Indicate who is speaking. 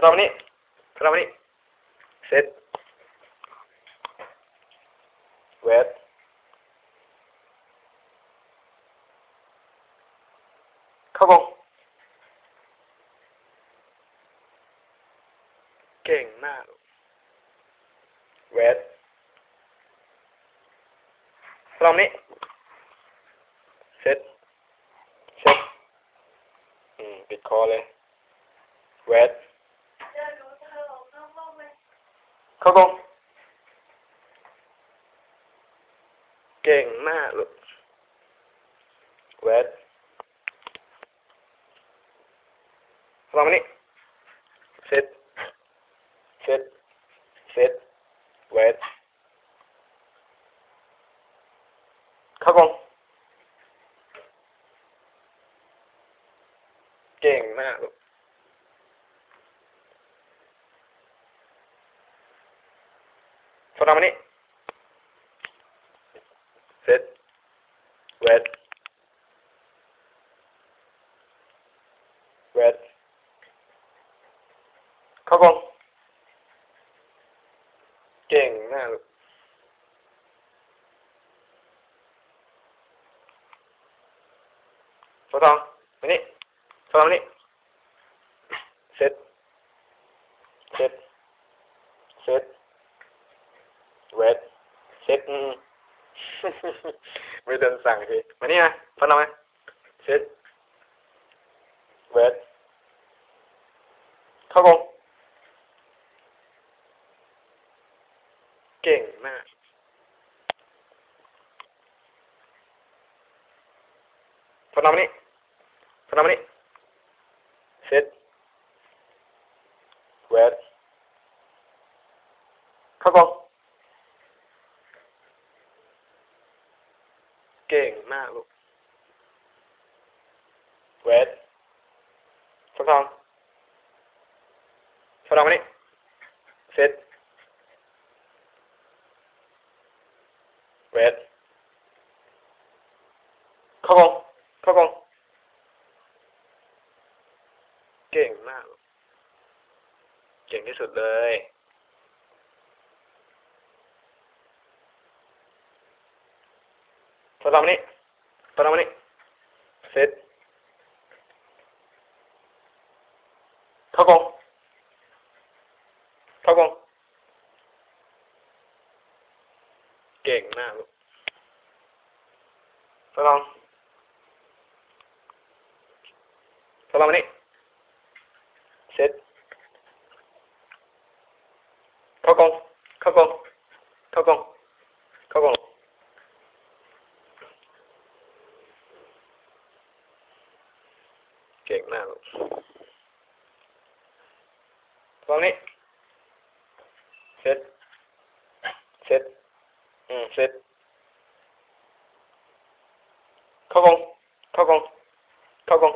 Speaker 1: เรามานี่เรามานี่เซตเวทเข้ากรงเก่งมากเวทเรามานี่เซตเซตอืมปิดคอเลยเวท
Speaker 2: เดินรู้เธอออกนอกห้องไหม
Speaker 1: เข้ากรงเก่งมากลูกเวทลองมานี่เซตเซตเซตเวทเข้ากรงเก่งมากลูก ฟอนมานี่เซตเวทเวทเข้ากรงเก่งมากลูกฟอนมานี่ฟอนมานี่เซต เซตเซตเวทเซ็ตไม่โดนสั่งทีมานี่มาฟันเอาไหมเซ็ตเวทเข้ากงเก่งมากฟันเอามานี่ฟันเอามานี่เซ็ตเวทเข้ากง เก่งมากลูกเวทฟังทองฟังทองมานี่เซตเวทเข้ากรงเข้ากรงเก่งมากลูกเก่งที่สุดเลย ฟังทองมานี่ฟังทองมานี่เซตเข้ากงเข้ากงเก่งมากลูกฟังทองฟังทองมานี่เซตเข้ากงเข้ากงเข้ากงเข้ากง เก่งมากลูกตรงนี้ เสร็จ เสร็จ อืม เสร็จ เข้ากองเข้ากองเข้ากอง